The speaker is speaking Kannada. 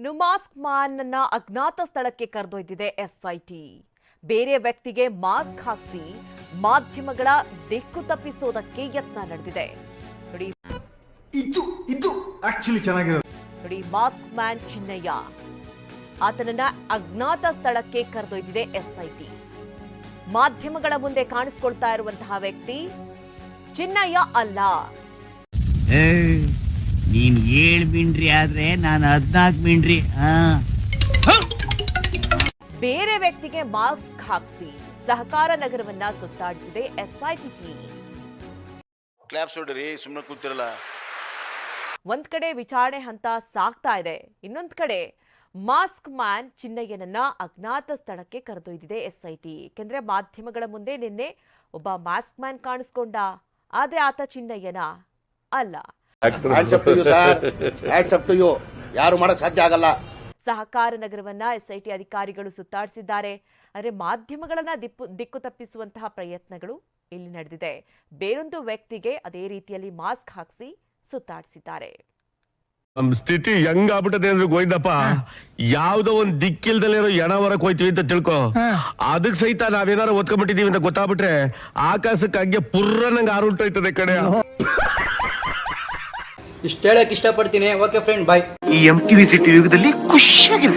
ಇನ್ನು ಮಾಸ್ಕ್ ಮ್ಯಾನ್ ಅನ್ನ ಅಜ್ಞಾತ ಸ್ಥಳಕ್ಕೆ ಕರೆದೊಯ್ದಿದೆ ಎಸ್ಐಟಿ. ಬೇರೆ ವ್ಯಕ್ತಿಗೆ ಮಾಸ್ಕ್ ಹಾಕಿಸಿ ಮಾಧ್ಯಮಗಳ ದಿಕ್ಕು ತಪ್ಪಿಸೋದಕ್ಕೆ ಯತ್ನ ನಡೆದಿದೆ. ನೋಡಿ. ಇದು ಇದು ಆಕ್ಚುಲಿ ಚೆನ್ನಾಗಿರೋದು ನೋಡಿ ಮಾಸ್ಕ್ ಮ್ಯಾನ್ ಚಿನ್ನಯ್ಯ. ಆತನನ್ನ ಅಜ್ಞಾತ ಸ್ಥಳಕ್ಕೆ ಕರೆದೊಯ್ದಿದೆ ಎಸ್ಐಟಿ. ಮಾಧ್ಯಮಗಳ ಮುಂದೆ ಕಾಣಿಸ್ಕೊಳ್ತಾ ಇರುವಂತಹ ವ್ಯಕ್ತಿ ಚಿನ್ನಯ್ಯ ಅಲ್ಲ. ಏ, ನೀನ್ ಏಳ್ ಮಿಂಡ್ರಿ ಆದ್ರೆ ನಾನು ಹದ್ನಾಲ್ಕು ಮಿಂಡ್ರಿ ಹಾ. ಬೇರೆ ವ್ಯಕ್ತಿಗೆ ಮಾಸ್ಕ್ ಹಾಕಿಸಿ ಸಹಕಾರ ನಗರವನ್ನ ಸುತ್ತಾಡಿಸಿದೆ ಎಸ್ಐಟಿ ಟೀಮ್. ಕ್ಲಾಪ್ಸ್ ಹೊಡ್ರಿ ಸುಮ್ಮನೆ ಕೂತಿರಲ್ಲ. ಒಂದ್ ಕಡೆ ವಿಚಾರಣೆ ಹಂತ ಸಾಗ್ತಾ ಇದೆ ಇನ್ನೊಂದ್ ಕಡೆ ಮಾಸ್ಕ್ ಮ್ಯಾನ್ ಚಿನ್ನಯ್ಯನನ್ನ ಅಜ್ಞಾತ ಸ್ಥಳಕ್ಕೆ ಕರೆದೊಯ್ದಿದೆ ಎಸ್ಐಟಿ. ಯಾಕೆಂದ್ರೆ ಮಾಧ್ಯಮಗಳ ಮುಂದೆ ನಿನ್ನೆ ಒಬ್ಬ ಮಾಸ್ಕ್ ಮ್ಯಾನ್ ಕಾಣಿಸ್ಕೊಂಡ ಆದ್ರೆ ಆತ ಚಿನ್ನಯ್ಯನ ಅಲ್ಲ. Hands up to you sir hands up to you ಯಾರು ಮಾಡಕ್ ಸಾಧ್ಯ ಆಗಲ್ಲ. ಸಹಕಾರ ನಗರವನ್ನ ಎಸ್ಐಟಿ ಅಧಿಕಾರಿಗಳು ಸುತ್ತಾಡಿಸಿದ್ದಾರೆ. ಅಂದ್ರೆ ಮಾಧ್ಯಮಗಳನ್ನ ದಿಪ್ಪು ದಿಕ್ಕು ತಪ್ಪಿಸುವಂತಹ ಪ್ರಯತ್ನಗಳು ಇಲ್ಲಿ ನಡೆದಿದೆ. ಬೇರೊಂದು ವ್ಯಕ್ತಿಗೆ ಅದೇ ರೀತಿಯಲ್ಲಿ ಮಾಸ್ಕ್ ಹಾಕಿಸಿ ಸುತ್ತಾಡಿಸಿದ್ದಾರೆ. ನಮ್ ಸ್ಥಿತಿ ಹೆಂಗ್ ಆಗ್ಬಿಟ್ಟದೆ ಅಂದ್ರೆ ಗೋವಿಂದಪ್ಪ ಯಾವ್ದೋ ಒಂದ್ ದಿಕ್ಕಿಲ್ದಲ್ಲಿರೋ ಎಣ ಹೊರಕ್ ಹೋಯ್ತೀವಿ ಅಂತ ತಿಳ್ಕೊ. ಅದಕ್ ಸಹಿತ ನಾವೇನಾರು ಒತ್ಕೊಂಡ್ಬಿಟ್ಟಿದೀವಿ ಅಂತ ಗೊತ್ತಾಗ್ಬಿಟ್ರೆ ಆಕಾಶಕ್ಕೆ ಹಂಗೆ ಪುರ್ರ ನಂಗೆ ಆರುಂಟೋಯ್ತದೆ ಕಡೆ ಇಷ್ಟು ಹೇಳಕ್ ಇಷ್ಟಪಡ್ತೀನಿ. ಓಕೆ ಫ್ರೆಂಡ್ ಬಾಯ್ ಈ ಎಂ ಟಿ ವಿ ಸಿಟಿ ಯುಗದಲ್ಲಿ ಖುಷಿಯಾಗಿರು